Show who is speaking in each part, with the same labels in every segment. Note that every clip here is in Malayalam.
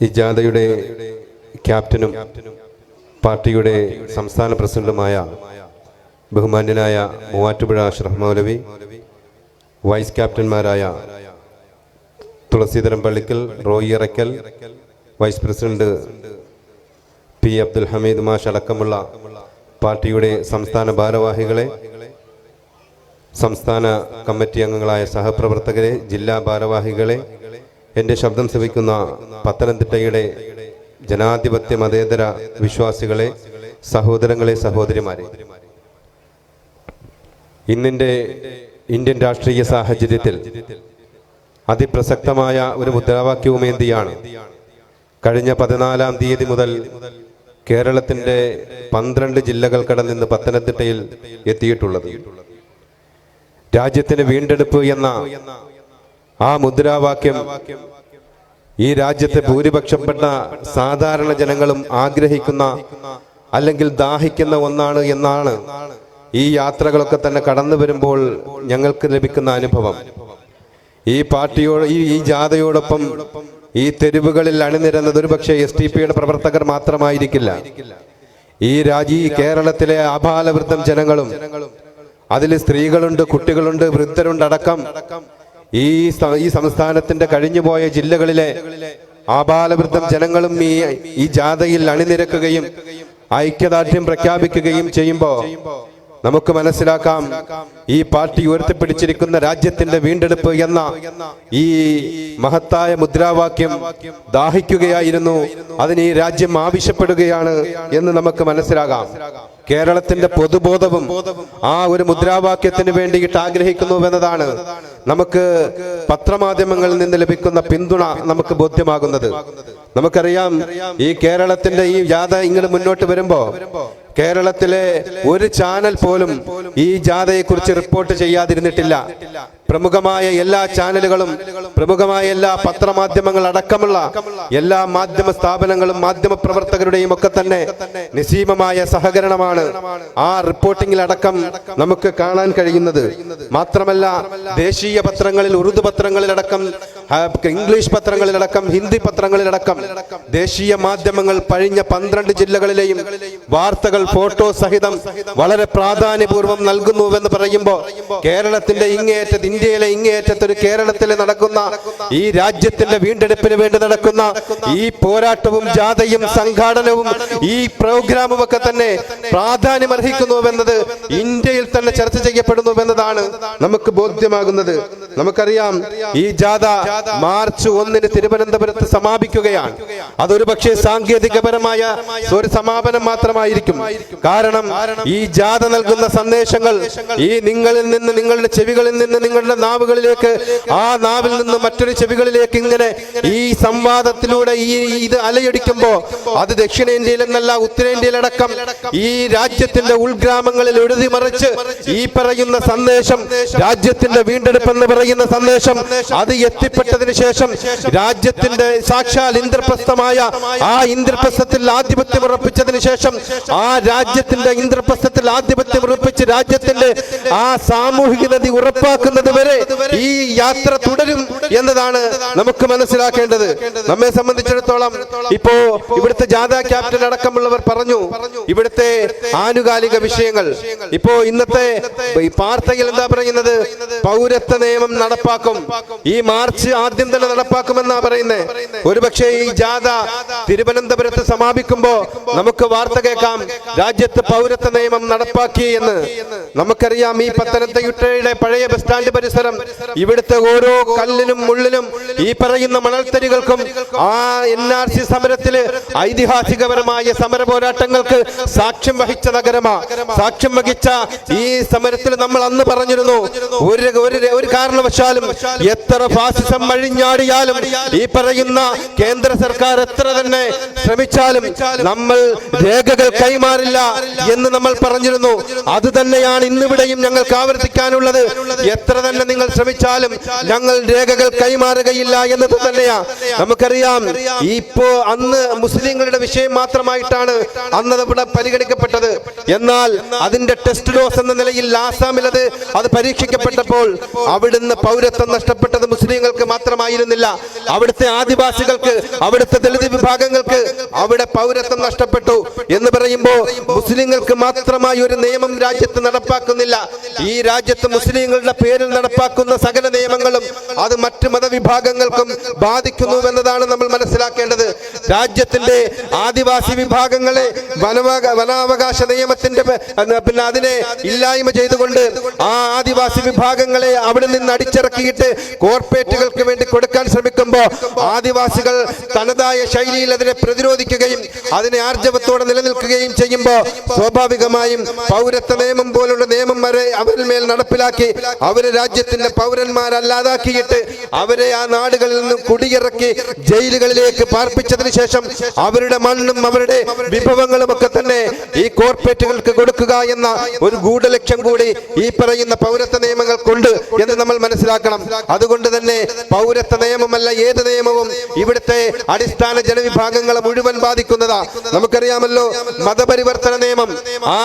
Speaker 1: ഈ ജാഥയുടെ ക്യാപ്റ്റനും പാർട്ടിയുടെ സംസ്ഥാന പ്രസിഡന്റുമായ ബഹുമാന്യനായ മൂവാറ്റുപുഴ അഷ്റഫ് മൗലവി vice ക്യാപ്റ്റന്മാരായ Thulaseedharan Pallikkal Roy Irakkal vice president P Abdul Hameed Mash അടക്കമുള്ള പാർട്ടിയുടെ സംസ്ഥാന ഭാരവാഹികളെ സംസ്ഥാന കമ്മിറ്റി അംഗങ്ങളായ സഹപ്രവർത്തകരെ ജില്ലാ ഭാരവാഹികളെ എന്റെ ശബ്ദം ശ്രവിക്കുന്ന പത്തനംതിട്ടയുടെ ജനാധിപത്യ മതേതര വിശ്വാസികളെ സഹോദരങ്ങളെ സഹോദരിമാരെ. ഇന്നിന്റെ ഇന്ത്യൻ രാഷ്ട്രീയ സാഹചര്യത്തിൽ അതിപ്രസക്തമായ ഒരു മുദ്രാവാക്യവുമേന്തിയാണ് കഴിഞ്ഞ പതിനാലാം തീയതി മുതൽ കേരളത്തിന്റെ പന്ത്രണ്ട് ജില്ലകൾ കടന്നിന്ന് പത്തനംതിട്ടയിൽ എത്തിയിട്ടുള്ളത്. രാജ്യത്തിന് വീണ്ടെടുപ്പ് എന്ന ആ മുദ്രാവാക്യം ഈ രാജ്യത്തെ ഭൂരിപക്ഷപ്പെട്ട സാധാരണ ജനങ്ങളും ആഗ്രഹിക്കുന്ന അല്ലെങ്കിൽ ദാഹിക്കുന്ന ഒന്നാണ് എന്നാണ് ഈ യാത്രകളൊക്കെ തന്നെ കടന്നു വരുമ്പോൾ ഞങ്ങൾക്ക് ലഭിക്കുന്ന അനുഭവം. ഈ പാർട്ടിയോട് ഈ ഈ ജാഥയോടൊപ്പം ഈ തെരുവുകളിൽ അണിനിരന്നത് ഒരുപക്ഷെ എസ് ടി പിയുടെ പ്രവർത്തകർ മാത്രമായിരിക്കില്ല. ഈ രാജ്യ കേരളത്തിലെ അപാലവൃദ്ധം ജനങ്ങളും അതിൽ സ്ത്രീകളുണ്ട് കുട്ടികളുണ്ട് വൃദ്ധരുണ്ട് അടക്കം ഈ ഈ സംസ്ഥാനത്തിന്റെ കഴിഞ്ഞുപോയ ജില്ലകളിലെ ആബാലവൃദ്ധം ജനങ്ങളും ഈ ഈ ജാഥയിൽ അണിനിരക്കുകയും ഐക്യദാർഢ്യം പ്രഖ്യാപിക്കുകയും ചെയ്യുമ്പോൾ നമുക്ക് മനസ്സിലാക്കാം ഈ പാർട്ടി ഉയർത്തിപ്പിടിച്ചിരിക്കുന്ന രാജ്യത്തിന്റെ വീണ്ടെടുപ്പ് എന്ന ഈ മഹത്തായ മുദ്രാവാക്യം ദാഹിക്കുകയായിരുന്നു. അതിന് ഈ രാജ്യം ആവശ്യപ്പെടുകയാണ് എന്ന് നമുക്ക് മനസ്സിലാകാം. കേരളത്തിന്റെ പൊതുബോധവും ആ ഒരു മുദ്രാവാക്യത്തിന് വേണ്ടിയിട്ട് ആഗ്രഹിക്കുന്നുവെന്നതാണ് നമുക്ക് പത്രമാധ്യമങ്ങളിൽ നിന്ന് ലഭിക്കുന്ന പിന്തുണ നമുക്ക് ബോധ്യമാകുന്നത്. നമുക്കറിയാം ഈ കേരളത്തിന്റെ ഈ ജാഥ ഇങ്ങനെ മുന്നോട്ട് വരുമ്പോ കേരളത്തിലെ ഒരു ചാനൽ പോലും ഈ ജാഥയെക്കുറിച്ച് റിപ്പോർട്ട് ചെയ്യാതിരുന്നിട്ടില്ല. പ്രമുഖമായ എല്ലാ ചാനലുകളും പ്രമുഖമായ എല്ലാ പത്രമാധ്യമങ്ങൾ അടക്കമുള്ള എല്ലാ മാധ്യമ സ്ഥാപനങ്ങളും മാധ്യമ പ്രവർത്തകരുടെയും ഒക്കെ തന്നെ നിസീമമായ സഹകരണമാണ് ആ റിപ്പോർട്ടിംഗിൽ അടക്കം നമുക്ക് കാണാൻ കഴിയുന്നത്. മാത്രമല്ല ദേശീയ പത്രങ്ങളിൽ ഉറുദു പത്രങ്ങളിലടക്കം ഇംഗ്ലീഷ് പത്രങ്ങളിലടക്കം ഹിന്ദി പത്രങ്ങളിലടക്കം ദേശീയ മാധ്യമങ്ങൾ കഴിഞ്ഞ പന്ത്രണ്ട് ജില്ലകളിലെയും വാർത്തകൾ ഫോട്ടോ സഹിതം വളരെ പ്രാധാന്യപൂർവം നൽകുന്നുവെന്ന് പറയുമ്പോൾ കേരളത്തിന്റെ ഇങ്ങേയറ്റത്ത് ഇന്ത്യയിലെ ഇങ്ങേയറ്റത്തൊരു കേരളത്തിൽ നടക്കുന്ന ഈ രാജ്യത്തിന്റെ വീണ്ടെടുപ്പിന് വേണ്ടി നടക്കുന്ന ഈ പോരാട്ടവും ജാഥയും സംഘാടനവും ഈ പ്രോഗ്രാമും ഒക്കെ തന്നെ പ്രാധാന്യം അർഹിക്കുന്നുവെന്നത് ഇന്ത്യയിൽ തന്നെ ചർച്ച ചെയ്യപ്പെടുന്നുവെന്നതാണ് നമുക്ക് ബോധ്യമാകുന്നത്. നമുക്കറിയാം ഈ ജാഥ മാർച്ച് ഒന്നിന് തിരുവനന്തപുരത്ത് സമാപിക്കുകയാണ്. അതൊരു പക്ഷേ സാങ്കേതികപരമായ ഒരു സമാപനം മാത്രമായിരിക്കും. കാരണം ഈ ജാഥ നൽകുന്ന സന്ദേശങ്ങൾ ഈ നിങ്ങളിൽ നിന്ന് നിങ്ങളുടെ ചെവികളിൽ നിന്ന് നിങ്ങളുടെ നാവുകളിലേക്ക് ആ നാവിൽ നിന്ന് മറ്റൊരു ചെവികളിലേക്ക് ഇങ്ങനെ ഈ സംവാദത്തിലൂടെ ഈ ഇത് അലയടിക്കുമ്പോ അത് ദക്ഷിണേന്ത്യയിൽ എന്നല്ല ഉത്തരേന്ത്യയിലടക്കം ഈ രാജ്യത്തിന്റെ ഉൾഗ്രാമങ്ങളിൽ എഴുതി മറിച്ച് ഈ പറയുന്ന സന്ദേശം രാജ്യത്തിന്റെ വീണ്ടെടുപ്പ് എന്ന് പറയുന്ന സന്ദേശം അത് എത്തിപ്പെട്ടതിന് ശേഷം രാജ്യത്തിന്റെ സാക്ഷാൽ ഇന്ദ്രപ്രസ്ഥമായ ആ ഇന്ദ്രപ്രസ്ഥത്തിൽ ആധിപത്യം ഉറപ്പിച്ചതിന് ശേഷം ആ രാജ്യത്തിന്റെ ഇന്ദ്രപ്രസ്ഥത്തിൽ ആധിപത്യം ഉറപ്പിച്ച് രാജ്യത്തിന്റെ ആ സാമൂഹിക നദി ഉറപ്പാക്കുന്നത് വരെ ഈ യാത്ര തുടരും എന്നതാണ് നമുക്ക് മനസ്സിലാക്കേണ്ടത്. നമ്മെ സംബന്ധിച്ചിടത്തോളം ഇപ്പോ ഇവിടുത്തെ ജാഥ ക്യാപ്റ്റൻ അടക്കമുള്ളവർ പറഞ്ഞു ഇവിടുത്തെ ആനുകാലിക വിഷയങ്ങൾ. ഇപ്പോ ഇന്നത്തെ വാർത്തയിൽ എന്താ പറയുന്നത്? പൗരത്വ നിയമം നടപ്പാക്കും. ഈ മാർച്ച് ആദ്യം തന്നെ നടപ്പാക്കുമെന്നാ പറയുന്നത് ഒരുപക്ഷെ ഈ ജാഥ തിരുവനന്തപുരത്ത് സമാപിക്കുമ്പോ നമുക്ക് വാർത്ത കേൾക്കാം. രാജ്യത്ത് പൗരത്വ നിയമം നടപ്പാക്കി എന്ന്. നമുക്കറിയാം ഈ പത്തനംതിട്ടയുടെ പഴയ ബസ് സ്റ്റാൻഡ് പരിസരം ഇവിടുത്തെ ഓരോ കല്ലിനും മുള്ളിനും ഈ പറയുന്ന മണൽത്തരികൾക്കും ആ എൻ ആർ സി സമരത്തിൽ ഐതിഹാസികപരമായ സമര പോരാട്ടങ്ങൾക്ക് സാക്ഷ്യം വഹിച്ച നഗരമാ. സാക്ഷ്യം വഹിച്ച ഈ സമരത്തിൽ നമ്മൾ അന്ന് പറഞ്ഞിരുന്നു. ഒരു ഒരു കാരണവശാലും എത്ര ഫാസിസം അഴിഞ്ഞാടിയാലും ഈ പറയുന്ന കേന്ദ്ര സർക്കാർ എത്ര തന്നെ ശ്രമിച്ചാലും നമ്മൾ രേഖകൾ കൈമാറില്ല എന്ന് നമ്മൾ പറഞ്ഞിരുന്നു. അത് തന്നെയാണ് ഇന്നിവിടെയും ഞങ്ങൾക്ക് ആവർത്തിക്കാനുള്ളത്. എത്ര തന്നെ നിങ്ങൾ ശ്രമിച്ചാലും ഞങ്ങൾ രേഖകൾ കൈമാറുകയില്ല എന്നത് തന്നെയാ. നമുക്കറിയാം ഇപ്പോ അന്ന് മുസ്ലിങ്ങളുടെ വിഷയം മാത്രമായിട്ടാണ് അന്ന് ഇവിടെ പരിഗണിക്കപ്പെട്ടത്. എന്നാൽ അതിന്റെ ടെസ്റ്റ് ഡോസ് എന്ന നിലയിൽ ആസാമിൽ അത് അത് പരീക്ഷിക്കപ്പെട്ടപ്പോൾ അവിടുന്ന് പൗരത്വം നഷ്ടപ്പെട്ടത് മുസ്ലിങ്ങൾക്ക് മാത്രമായിരുന്നില്ല. അവിടുത്തെ ആദിവാസികൾക്ക് അവിടുത്തെ ദളിത് വിഭാഗങ്ങൾക്ക് അവിടെ പൗരത്വം നഷ്ടപ്പെട്ടു എന്ന് പറയുമ്പോൾ മുസ്ലിങ്ങൾക്ക് മാത്രമായി ഒരു നിയമം രാജ്യത്ത് നടപ്പാക്കുന്നില്ല. ഈ രാജ്യത്ത് മുസ്ലിങ്ങളുടെ പേരിൽ നടപ്പാക്കുന്ന സകല നിയമങ്ങളും അത് മറ്റ് മതവിഭാഗങ്ങൾക്കും ബാധിക്കുന്നു എന്നതാണ് നമ്മൾ മനസ്സിലാക്കേണ്ടത്. രാജ്യത്തിന്റെ ആദിവാസി വിഭാഗങ്ങളെ വനവക വനാവകാശ നിയമത്തിന്റെ പിന്നെ അതിനെ ഇല്ലായ്മ ചെയ്തുകൊണ്ട് ആ ആദിവാസി വിഭാഗങ്ങളെ അവിടെ നിന്ന് അടിച്ചിറക്കിയിട്ട് കോർപ്പറേറ്റുകൾക്ക് വേണ്ടി കൊടുക്കാൻ ശ്രമിക്കുമ്പോൾ ആദിവാസികൾ തനതായ ശൈലിയിൽ അതിനെ പ്രതിരോധിക്കുകയും അതിനെ ആർജവത്തോടെ നിലനിൽക്കുകയും ചെയ്യുമ്പോൾ സ്വാഭാവികമായും പൗരത്വ നിയമം പോലുള്ള നിയമം വരെ അവരിൽ മേൽ നടപ്പിലാക്കി അവരെ രാജ്യത്തിന്റെ പൗരന്മാരല്ലാതാക്കിയിട്ട് അവരെ ആ നാടുകളിൽ നിന്നും കുടിയിറക്കി ജയിലുകളിലേക്ക് പാർപ്പിച്ചതിന് ശേഷം അവരുടെ മണ്ണും അവരുടെ വിഭവങ്ങളും ഒക്കെ തന്നെ ഈ കോർപ്പറേറ്റുകൾക്ക് കൊടുക്കുക എന്ന ഒരു ഗൂഢലക്ഷ്യം കൂടി ഈ പറയുന്ന പൗരത്വ നിയമങ്ങൾക്കുണ്ട് എന്ന് നമ്മൾ മനസ്സിലാക്കണം. അതുകൊണ്ട് തന്നെ പൗരത്വ നിയമമല്ല ഏത് നിയമവും ഇവിടുത്തെ അടിസ്ഥാന ജനവിഭാഗങ്ങളെ മുഴുവൻ ബാധിക്കുന്നതാ. നമുക്കറിയാമല്ലോ മതപരിവർത്തന നിയമം. ആ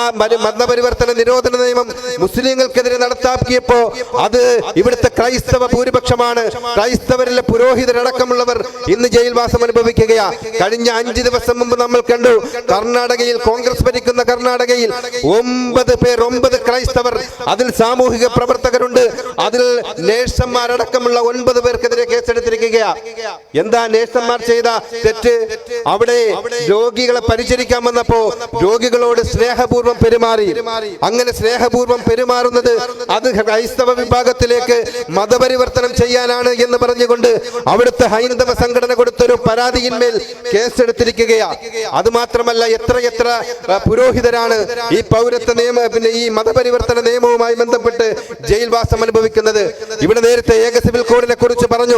Speaker 1: മതപരിവർത്തന നിരോധന നിയമം മുസ്ലിങ്ങൾക്കെതിരെ നടത്താക്കിയപ്പോ അത് ഇവിടുത്തെ ക്രൈസ്തവ ഭൂരിപക്ഷമാണ്. ക്രൈസ്തവരിലെ പുരോഹിതരടക്കമുള്ളവർ ഇന്ന് ജയിൽവാസം അനുഭവിക്കുകയാ. കഴിഞ്ഞ അഞ്ച് ദിവസം മുമ്പ് നമ്മൾ കണ്ടു കർണാടകയിൽ കോൺഗ്രസ് ഭരിക്കുന്ന കർണാടകയിൽ ഒമ്പത് പേർ ഒമ്പത് ക്രൈസ്തവർ അതിൽ സാമൂഹിക പ്രവർത്തകരുണ്ട്. അതിൽ നേഴ്സന്മാരടക്കമുള്ള ഒൻപത് പേർക്കെതിരെ കേസെടുത്തിരിക്കുകയാ. എന്താ നേഴ്സന്മാർ ചെയ്ത തെറ്റ്? അവിടെ രോഗികളെ പരിചരിക്കാൻ വന്നപ്പോ രോഗികളോട് സ്നേഹപൂർവം പെരുമാറി. അങ്ങനെ സ്നേഹപൂർവം പെരുമാറുന്നത് അത് ക്രൈസ്തവ വിഭാഗത്തിലേക്ക് മതപരിവർത്തനം ചെയ്യാനാണ് എന്ന് പറഞ്ഞുകൊണ്ട് അവിടുത്തെ ഹൈന്ദവ സംഘടന കൊടുത്തൊരു പരാതിയിന്മേൽ കേസെടുത്തിരിക്കുകയാണ് അത് മാത്രമല്ല എത്ര എത്ര പുരോഹിതരാണ് ഈ പൗരത്വ നിയമ പിന്നെ ഈ മതപരിവർത്തന നിയമവുമായി ബന്ധപ്പെട്ട് ജയിൽവാസം അനുഭവിക്കുന്നത്. ഇവിടെ നേരത്തെ ഏക സിവിൽ കോഡിനെ കുറിച്ച് പറഞ്ഞു.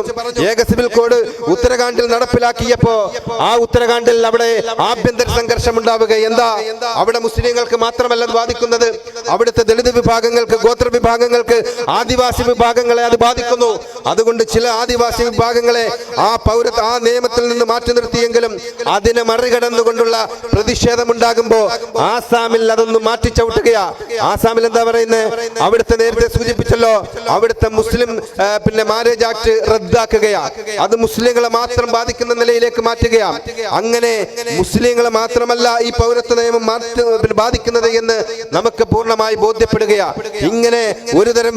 Speaker 1: ഏക സിവിൽ കോഡ് ഉത്തരാഖണ്ഡിൽ നടപ്പിലാക്കിയപ്പോ ആ ഉത്തരാഖണ്ഡിൽ അവിടെ ആഭ്യന്തര സംഘർഷം ഉണ്ടാവുക എന്താ? അവിടെ മുസ്ലിങ്ങൾക്ക് മാത്രമല്ല ബാധിക്കുന്നത് അവിടുത്തെ ദളിത് വിഭാഗങ്ങൾക്ക് ഗോത്ര വിഭാഗങ്ങൾക്ക് ആദിവാസി വിഭാഗങ്ങളെ അത് ബാധിക്കുന്നു. അതുകൊണ്ട് ചില ആദിവാസി വിഭാഗങ്ങളെ ആ പൗര ആ നിയമത്തിൽ നിന്ന് മാറ്റി നിർത്തിയെങ്കിലും അതിനെ മറികടന്നുകൊണ്ടുള്ള പ്രതിഷേധമുണ്ടാകുമ്പോ ആസാമിൽ അതൊന്ന് മാറ്റി ചവിട്ടുകയാ. ആസാമിൽ എന്താ പറയുന്നത് അവിടുത്തെ നേരത്തെ സൂചിപ്പിച്ചല്ലോ. അവിടുത്തെ മുസ്ലിം പിന്നെ മാരേജ് ആക്ട് റദ്ദാക്കുകയാ. അത് മുസ്ലിങ്ങളെ മാത്രം ബാധിക്കുന്ന നിലയിലേക്ക് മാറ്റുകയാ. അങ്ങനെ മുസ്ലിങ്ങളെ മാത്രമല്ല ഈ പൗരത്വ നിയമം മാറ്റി ബാധിക്കുന്നത് എന്ന് നമുക്ക് പൂർണമായി ബോധ്യപ്പെടുകയാ. ഇങ്ങനെ ഒരു തരം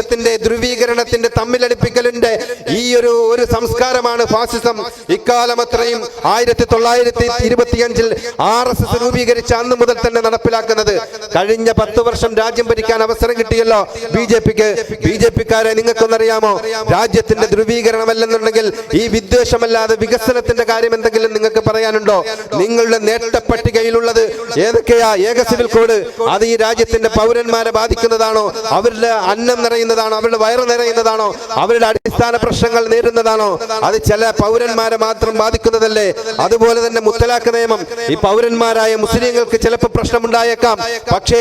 Speaker 1: വിദ്വേഷത്തിന്റെ ധ്രുവീകരണത്തിന്റെ തമ്മിലടിപ്പിക്കലിന്റെ ഈ ഒരു ഒരു സംസ്കാരമാണ് ഫാസിസം. ഇക്കാലം അത്രയും ആയിരത്തി തൊള്ളായിരത്തി ഇരുപത്തിയഞ്ചിൽ ആർ എസ് എസ് രൂപീകരിച്ച അന്ന് മുതൽ തന്നെ നടപ്പിലാക്കുന്നത്. കഴിഞ്ഞ പത്ത് വർഷം രാജ്യം ഭരിക്കാൻ അവസരം കിട്ടിയല്ലോ ബി ജെ പിക്ക്. ബി ജെ പിക്കാരെ നിങ്ങൾക്കൊന്നറിയാമോ? രാജ്യത്തിന്റെ ധ്രുവീകരണമല്ലെന്നുണ്ടെങ്കിൽ ഈ വിദ്വേഷമല്ലാതെ വികസനത്തിന്റെ കാര്യം എന്തെങ്കിലും നിങ്ങൾക്ക് പറയാനുണ്ടോ? നിങ്ങളുടെ നേട്ട പട്ടികയിലുള്ളത് ഏതൊക്കെയാ? ഏക സിവിൽ കോഡ്. അത് ഈ രാജ്യത്തിന്റെ പൗരന്മാരെ ബാധിക്കുന്നതാണോ? അവരുടെ അന്നം നിറയുന്നതാണോ അവരുടെ വയറ് നിറയുന്നതാണോ? അവരുടെ അടിസ്ഥാന പ്രശ്നങ്ങൾ നേരിടുന്നതാണോ? അത് ചില പൗരന്മാരെ മാത്രം ബാധിക്കുന്നതല്ലേ? അതുപോലെ തന്നെ മുത്തലാഖ് നിയമം. ഈ പൗരന്മാരായ മുസ്ലിങ്ങൾക്ക് ചിലപ്പോൾ പ്രശ്നമുണ്ടായേക്കാം. പക്ഷേ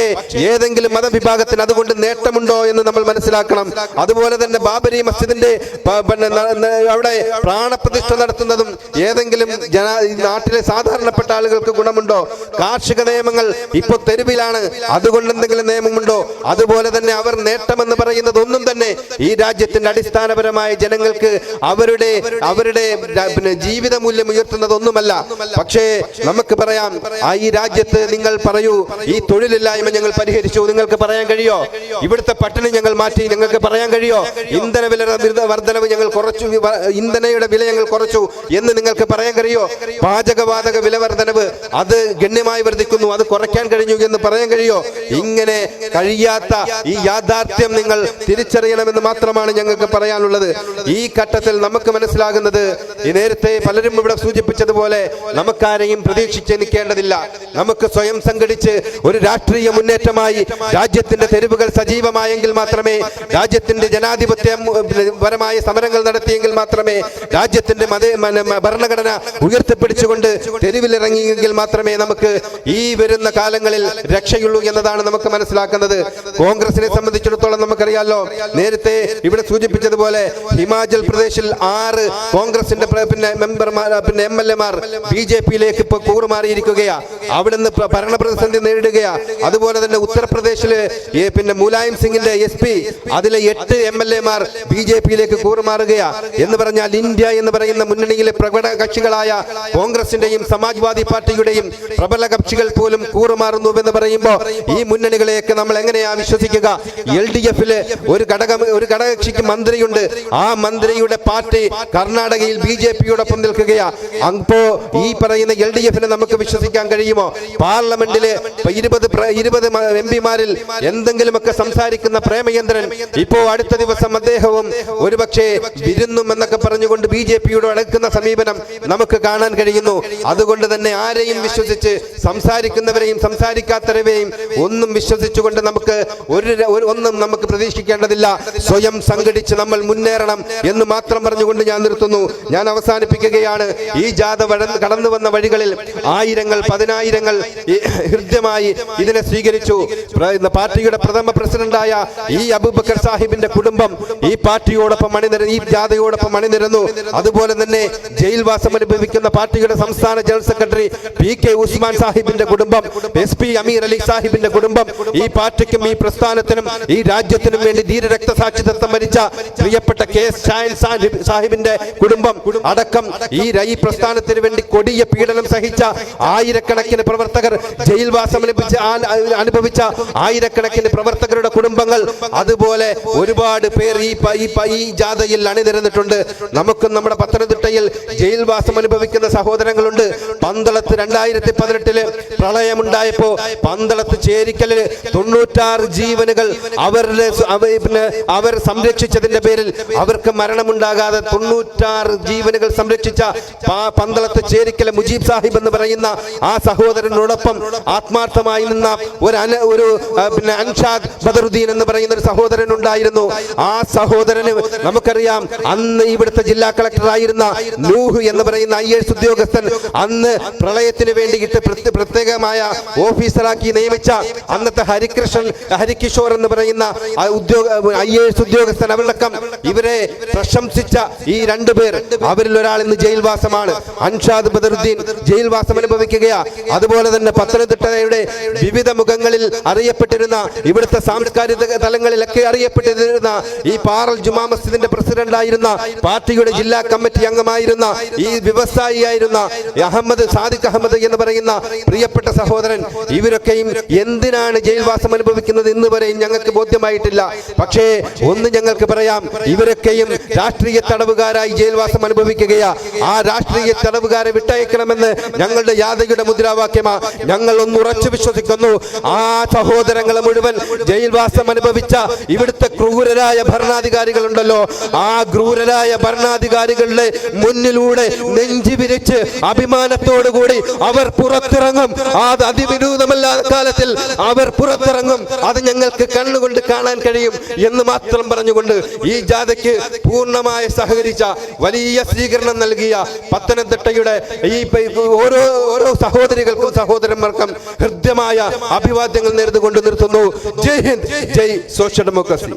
Speaker 1: ഏതെങ്കിലും മതവിഭാഗത്തിന് അതുകൊണ്ട് നേട്ടമുണ്ടോ എന്ന് നമ്മൾ മനസ്സിലാക്കണം. അതുപോലെ തന്നെ ബാബരി മസ്ജിദിന്റെ അവിടെ പ്രാണപ്രതിഷ്ഠ നടത്തുന്നതും ഏതെങ്കിലും ജന നാട്ടിലെ സാധാരണപ്പെട്ട ആളുകൾക്ക് ഗുണമുണ്ടോ? കാർഷിക നിയമങ്ങൾ ഇപ്പൊ തെരുവിലാണ്. അതുകൊണ്ട് എന്തെങ്കിലും നിയമമുണ്ടോ? അതുപോലെ തന്നെ അവർ നേട്ടമെന്ന് പറയുന്നത് ഒന്നും തന്നെ ഈ രാജ്യത്തിന്റെ അടിസ്ഥാനപരമായ ജനങ്ങൾക്ക് അവരുടെ അവരുടെ പിന്നെ ജീവിത മൂല്യം ഉയർത്തുന്നതൊന്നുമല്ല. പക്ഷേ നമുക്ക് പറയാം ആ ഈ രാജ്യത്ത് നിങ്ങൾ പറയൂ ഈ തൊഴിലില്ലായ്മ ഞങ്ങൾ പരിഹരിച്ചു നിങ്ങൾക്ക് പറയാൻ കഴിയോ? ഇവിടുത്തെ പട്ടിണി ഞങ്ങൾ മാറ്റി ഞങ്ങൾക്ക് പറയാൻ കഴിയോ? ഇന്ധന വില വർധനവ് ഞങ്ങൾ കുറച്ചു ഇന്ധനയുടെ വില ഞങ്ങൾ കുറച്ചു എന്ന് നിങ്ങൾക്ക് പറയാൻ കഴിയോ? പാചകവാതക വില വർധനവ് അത് ഗണ്യമായി വർദ്ധിക്കുന്നു അത് കുറയ്ക്കാൻ കഴിഞ്ഞു എന്ന് പറയാൻ കഴിയോ? ഇങ്ങനെ കഴിയാത്ത ഈ യാഥാർത്ഥ്യം നിങ്ങൾ തിരിച്ചറിയണമെന്ന് മാത്രമാണ് ഞങ്ങൾക്ക് പറയാനുള്ളത്. ഈ ഘട്ടത്തിൽ നമുക്ക് മനസ്സിലാകുന്നത് നേരത്തെ പലരും ഇവിടെ സൂചിപ്പിച്ചതുപോലെ നമുക്കാരെയും പ്രതീക്ഷിച്ച് നിൽക്കേണ്ടതില്ല. നമുക്ക് സ്വയം സംഘടിച്ച് ഒരു രാഷ്ട്രീയ മുന്നേറ്റമായി രാജ്യത്തിന്റെ തെരുവുകൾ സജീവമായെങ്കിൽ മാത്രമേ രാജ്യത്തിന്റെ ജനാധിപത്യപരമായ സമരങ്ങൾ നടത്തിയെങ്കിൽ മാത്രമേ രാജ്യത്തിന്റെ മത ഭരണഘടന ഉയർത്തിപ്പിടിച്ചുകൊണ്ട് തെരുവിലിറങ്ങിയെങ്കിൽ മാത്രമേ നമുക്ക് ഈ വരുന്ന കാലങ്ങളിൽ രക്ഷയുള്ളൂ എന്നതാണ് നമുക്ക് മനസ്സിലാക്കുന്നത്. കോൺഗ്രസിനെ സംബന്ധിച്ചിടത്തോളം നമുക്കറിയാലോ നേരത്തെ ഇവിടെ സൂചിപ്പിച്ചതുപോലെ ഹിമാചൽ പ്രദേശിൽ ആറ് കോൺഗ്രസിന്റെ പിന്നെ മെമ്പർമാർ പിന്നെ എം എൽ എമാർ ബി ജെ പിയിലേക്ക് ഇപ്പൊ കൂറുമാറിയിരിക്കുകയാ. അവിടുന്ന് ഭരണ പ്രതിസന്ധി നേരിടുകയാ. അതുപോലെ തന്നെ ഉത്തർപ്രദേശിൽ പിന്നെ മുലായം സിംഗിന്റെ എസ് പി അതിലെ എട്ട് എം എൽ എമാർ ബി ജെ പിയിലേക്ക് കൂറുമാറുകയാ. എന്ന് പറഞ്ഞാൽ ഇന്ത്യ എന്ന് പറയുന്ന മുന്നണിയിലെ പ്രകട കക്ഷികളായ കോൺഗ്രസിന്റെയും സമാജ്വാദി പാർട്ടിയുടെയും പ്രബല കക്ഷികൾ പോലും കൂറുമാറുന്നു എന്ന് പറയുമ്പോൾ ഈ മുന്നണികളെയൊക്കെ നമ്മൾ എങ്ങനെയാ വിശ്വസിക്കുക? എൽ ഡി എഫിൽ ഒരു ഘടകം ഒരു ഘടകകക്ഷിക്ക് മന്ത്രിയുണ്ട്. ആ മന്ത്രിയുടെ പാർട്ടി കർണാടകയിൽ ബി ജെ പിയോടൊപ്പം നിൽക്കുകയാ. അപ്പോ ഈ പറയുന്ന എൽ ഡി എഫിനെ നമുക്ക് വിശ്വസിക്കാൻ കഴിയുമോ? പാർലമെന്റിലെ ഇരുപത് ഇരുപത് എം പിമാരിൽ എന്തെങ്കിലുമൊക്കെ സംസാരിക്കുന്ന പ്രേമചന്ദ്രൻ ഇപ്പോ അടുത്ത ദിവസം അദ്ദേഹവും ഒരുപക്ഷെ വിരുന്നും എന്നൊക്കെ പറഞ്ഞുകൊണ്ട് ബി ജെ പിയോട് അടുക്കുന്ന സമീപനം നമുക്ക് കാണാൻ കഴിയുന്നു. അതുകൊണ്ട് തന്നെ ആരെയും വിശ്വസിച്ച് സംസാരിക്കുന്നവരെയും സംസാരിക്കാത്തവരെയും ഒന്നും വിശ്വസിച്ചുകൊണ്ട് നമുക്ക് ഒരു ഒന്നും നമുക്ക് പ്രതീക്ഷിക്കേണ്ടതില്ല സ്വയം സംഘടിച്ച് നമ്മൾ മുന്നേറണം എന്ന് മാത്രം പറഞ്ഞുകൊണ്ട് ഞാൻ നിർത്തുന്നു. ഞാൻ അവസാനിപ്പിക്കുകയാണ്. ഈ ജാഥ കടന്നു വന്ന വഴികളിൽ ആയിരങ്ങൾ പതിനായിരങ്ങൾ ഹൃദ്യമായി ഇതിനെ സ്വീകരിച്ചു. പാർട്ടിയുടെ പ്രഥമ പ്രസിഡന്റായ ഈ അബൂബക്കർ സാഹിബിന്റെ കുടുംബം ഈ പാർട്ടിയോടൊപ്പം അണിനിര ഈ ജാഥയോടൊപ്പം അണിനിരന്നു. അതുപോലെ തന്നെ ജയിൽവാസം അനുഭവിക്കുന്ന പാർട്ടിയുടെ സംസ്ഥാന general secretary P K Usman സാഹിബിന്റെ കുടുംബം എസ് പി അമീർ അലി സാഹിബിന്റെ കുടുംബം ഈ പാർട്ടിക്കും ഈ പ്രസ്ഥാനത്തിനും ഈ രാജ്യത്തിനും വേണ്ടി ധീരരക്തസാക്ഷിത്വം മരിച്ച പ്രിയപ്പെട്ട കെ എസ് സാഹിബിന്റെ കുടുംബം അടക്കം ഈ രൈ പ്രസ്ഥാനത്തിന് വേണ്ടി കൊടിയ പീഡനം സഹിച്ച ആയിരക്കണക്കിന് പ്രവർത്തകർ ജയിൽവാസം ലഭിച്ച അനുഭവിച്ച ആയിരക്കണക്കിന് പ്രവർത്തകരുടെ കുടുംബങ്ങൾ അതുപോലെ ഒരുപാട് പേർ ഈ ഈ ജാഥയിൽ അണിനിരന്നിട്ടുണ്ട്. നമുക്കും നമ്മുടെ പത്തനംതിട്ടയിൽ ജയിൽവാസം അനുഭവിക്കുന്ന സഹോദരങ്ങളുണ്ട്. പന്തളത്ത് രണ്ടായിരത്തി പതിനെട്ടിൽ പ്രളയമുണ്ടായപ്പോ പന്തളത്ത് ചേരിക്കലിൽ തൊണ്ണൂറ്റാറ് ജീവനുകൾ അവരുടെ സ- അവ- പിന്നെ അവർ സംരക്ഷിച്ചതിന്റെ പേരിൽ അവർക്ക് മരണമുണ്ടാകാതെ തൊണ്ണൂറ്റാറ് ജീവനുകൾ സംരക്ഷിച്ച പന്തളത്ത് ചേരിക്കലെ മുജീബ് സാഹിബ് എന്ന് പറയുന്ന ആ സഹോദരനോടൊപ്പം ആത്മാർത്ഥമായി നിന്ന ഒരു ഒരു പിന്നെ അൻഷാദ് ബദറുദ്ദീൻ എന്ന് പറയുന്ന ഒരു സഹോദരൻ ഉണ്ടായിരുന്നു ആ സഹോദരന് നമുക്കറിയാം അന്ന് ഇവിടുത്തെ ജില്ലാ കളക്ടറായിരുന്ന നൂഹ് എന്ന് പറയുന്ന ഐ എസ് ഉദ്യോഗസ്ഥൻ അന്ന് പ്രളയത്തിന് വേണ്ടിയിട്ട് പ്രത്യ- പ്രത്യേകമായ ഓഫീസറാക്കി നിയമിച്ച അന്നത്തെ ഹരികൃഷ്ണൻ ഹരികിഷോർ എന്ന് പറയുന്ന ആ ഉദ്യോഗ ഐ എ എസ് ഉദ്യോഗസ്ഥൻ അവരടക്കം ഇവരെ പ്രശംസിച്ച ഈ രണ്ടു പേർ അവരിൽ ഒരാൾ ഇന്ന് ജയിൽവാസമാണ്. അൻഷാദ് ബദറുദ്ദീൻ ജയിൽവാസം അനുഭവിക്കുകയാ. അതുപോലെ തന്നെ പത്തനംതിട്ടയുടെ വിവിധ മുഖങ്ങളിൽ അറിയപ്പെട്ടിരുന്ന ഇവിടുത്തെ സാംസ്കാരിക തലങ്ങളിലൊക്കെ അറിയപ്പെട്ടിരുന്ന ഈ പാറൽ ജുമാ മസ്ജിദിന്റെ പ്രസിഡന്റായിരുന്ന പാർട്ടിയുടെ ജില്ലാ കമ്മിറ്റി അംഗമായിരുന്ന ഈ വ്യവസായിയായിരുന്ന അഹമ്മദ് സാദിഖ് അഹമ്മദ് എന്ന് പറയുന്ന പ്രിയപ്പെട്ട സഹോദരൻ ഇവരൊക്കെയും എന്തിനാണ് ജയിൽവാസം അനുഭവിക്കുന്നത് ഇന്ന് വരെയും ഞങ്ങൾക്ക് ബോധ്യമായിട്ടില്ല. പക്ഷേ ഒന്ന് ഞങ്ങൾക്ക് പറയാം ഇവരൊക്കെയും രാഷ്ട്രീയ തടവുകാരായി ജയിൽവാസം അനുഭവിക്കുകയാ. ആ രാഷ്ട്രീയ തടവുകാരെ വിട്ടയക്കണമെന്ന് ഞങ്ങളുടെ യാതയുടെ മുദ്രാവാക്യമാ. ഞങ്ങൾ ഒന്ന് ഉറച്ചു വിശ്വസിക്കുന്നു. ആ സഹോദരങ്ങളെ മുഴുവൻ ജയിൽവാസം അനുഭവിച്ച ഇവിടുത്തെ ക്രൂരരായ ഭരണാധികാരികളുണ്ടല്ലോ. ആ ക്രൂരരായ ഭരണാധികാരികളുടെ മുന്നിലൂടെ നെഞ്ചി വിരിച്ച് അഭിമാനത്തോടുകൂടി അവർ പുറത്തിറങ്ങും. അത് അതിവിനൂതമല്ലാത്ത കാലത്തിൽ അവർ പുറത്തിറങ്ങും. അത് ഞങ്ങൾക്ക് കണ്ണുകൊണ്ട് കാണാൻ കഴിയും. എന്ന് മാത്രം പറഞ്ഞുകൊണ്ട് ഈ ജാഥയ്ക്ക് പൂർണമായി സഹകരിച്ച വലിയ സ്വീകരണം നൽകിയ പത്തനംതിട്ടയുടെ ഈ ഓരോ ഓരോ സഹോദരികൾക്കും സഹോദരന്മാർക്കും ഹൃദ്യമായ അഭിവാദ്യങ്ങൾ നേർന്നുകൊണ്ട് നിർത്തുന്നു. Jai Hind Jai social democracy.